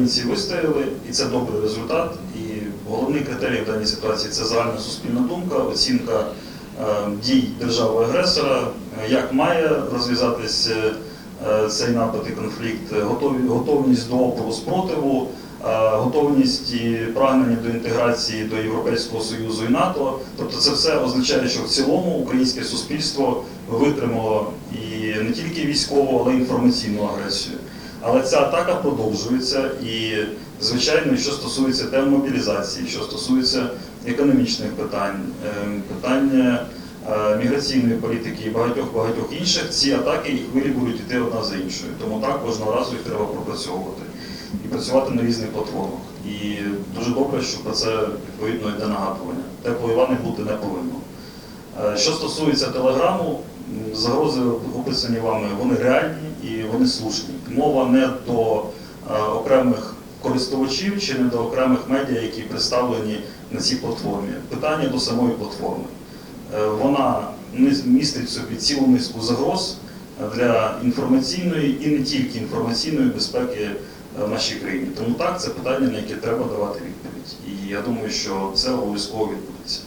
українці вистояли, і це добрий результат. І головний критерій в даній ситуації це загальна суспільна думка, оцінка е, дій держави-агресора, як має розв'язатись е, цей напад і конфлікт, готовність до опору спротиву, е, готовність і прагнення до інтеграції до Європейського Союзу і НАТО. Тобто це все означає, що в цілому українське суспільство витримало і не тільки військову, але й інформаційну агресію. Але ця атака продовжується і, звичайно, що стосується тем що стосується економічних питань, ем, питання е, міграційної політики і багатьох багатьох інших, ці атаки і хвилі будуть йти одна за іншою. Тому так кожного разу їх треба пропрацьовувати і працювати на різних платформах. І дуже добре, що про це відповідно йде нагадування. Теплої вани бути не повинно. Е, Що стосується телеграму, загрози описані вами, вони реальні і вони слушні. Мова не до е, окремих користувачів чи не до окремих медіа, які представлені на цій платформі. Питання до самої платформи. Е, Вона містить в собі цілу низку загроз для інформаційної і не тільки інформаційної безпеки в нашій країні. Тому так, це питання, на яке треба давати відповідь. І я думаю, що це обов'язково відповідь.